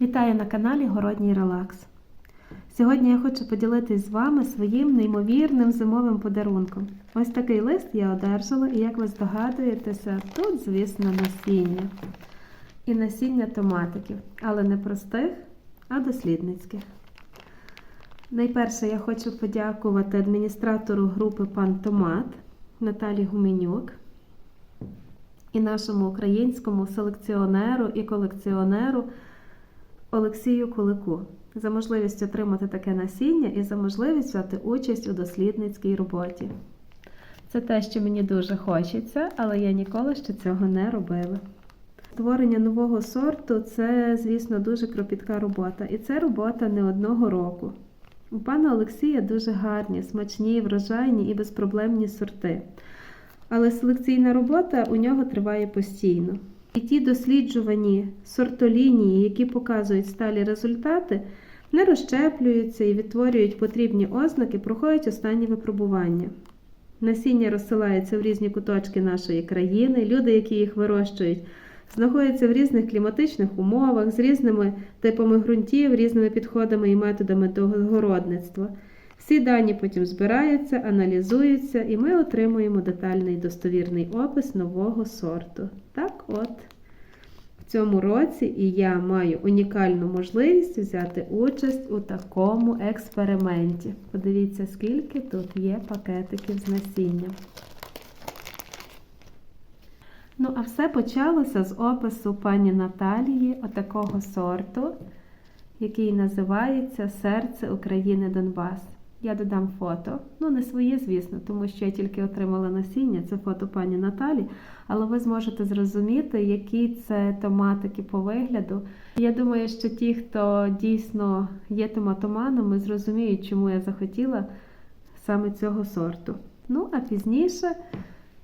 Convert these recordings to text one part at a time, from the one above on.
Вітаю на каналі Городній Релакс. Сьогодні я хочу поділитись з вами своїм неймовірним зимовим подарунком. Ось такий лист я одержала, і як ви здогадуєтеся, тут, звісно, насіння. І насіння томатиків, але не простих, а дослідницьких. Найперше я хочу подякувати адміністратору групи Пан Томат Наталі Гуменюк і нашому українському селекціонеру і колекціонеру Олексію Кулику за можливість отримати таке насіння і за можливість взяти участь у дослідницькій роботі. Це те, що мені дуже хочеться, але я ніколи ще цього не робила. Створення нового сорту це, звісно, дуже кропітка робота, і це робота не одного року. У пана Олексія дуже гарні, смачні, врожайні і безпроблемні сорти. Але селекційна робота у нього триває постійно. І ті досліджувані сортолінії, які показують сталі результати, не розщеплюються і відтворюють потрібні ознаки, проходять останні випробування. Насіння розсилається в різні куточки нашої країни, люди, які їх вирощують, знаходяться в різних кліматичних умовах, з різними типами ґрунтів, різними підходами і методами до городництва. Всі дані потім збираються, аналізуються, і ми отримуємо детальний достовірний опис нового сорту. Так от, в цьому році і я маю унікальну можливість взяти участь у такому експерименті. Подивіться, скільки тут є пакетиків з насінням. Ну, а все почалося з опису пані Наталії отакого сорту, який називається Серце України Донбас. Я додам фото. Ну, не своє, звісно, тому що я тільки отримала насіння, це фото пані Наталі, але ви зможете зрозуміти, які це томатики по вигляду. Я думаю, що ті, хто дійсно є томатоманами, зрозуміють, чому я захотіла саме цього сорту. Ну, а пізніше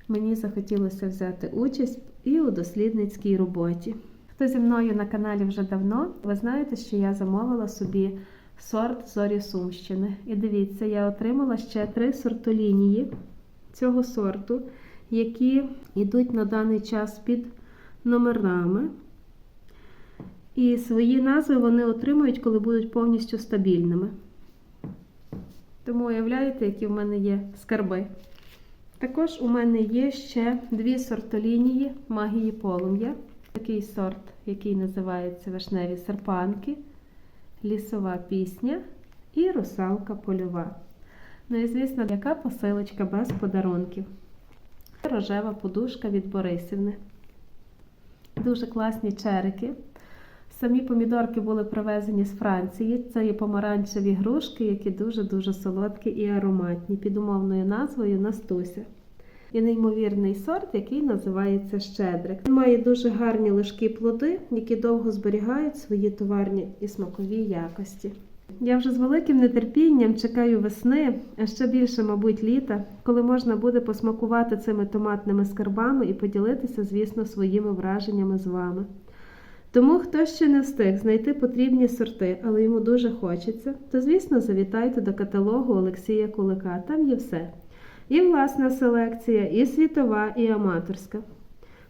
мені захотілося взяти участь і у дослідницькій роботі. Хто зі мною на каналі вже давно, ви знаєте, що я замовила собі сорт зорі Сумщини. І дивіться, я отримала ще три сортолінії цього сорту, які йдуть на даний час під номерами. І свої назви вони отримують, коли будуть повністю стабільними. Тому уявляєте, які в мене є скарби. Також у мене є ще дві сортолінії магії полум'я. Такий сорт, який називається вишневі серпанки лісова пісня і русалка польова. Ну і, звісно, яка посилочка без подарунків. Рожева подушка від Борисівни. Дуже класні черики. Самі помідорки були привезені з Франції. Це є помаранчеві грушки, які дуже-дуже солодкі і ароматні, під умовною назвою Настуся. І неймовірний сорт, який називається Щедрик. Він має дуже гарні лишкі плоди, які довго зберігають свої товарні і смакові якості. Я вже з великим нетерпінням чекаю весни, а ще більше, мабуть, літа, коли можна буде посмакувати цими томатними скарбами і поділитися, звісно, своїми враженнями з вами. Тому, хто ще не встиг знайти потрібні сорти, але йому дуже хочеться, то, звісно, завітайте до каталогу Олексія Кулика. Там є все. І власна селекція, і світова, і аматорська.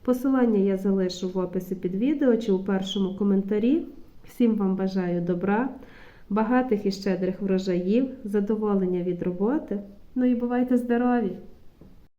Посилання я залишу в описі під відео чи у першому коментарі. Всім вам бажаю добра, багатих і щедрих врожаїв, задоволення від роботи. Ну і бувайте здорові!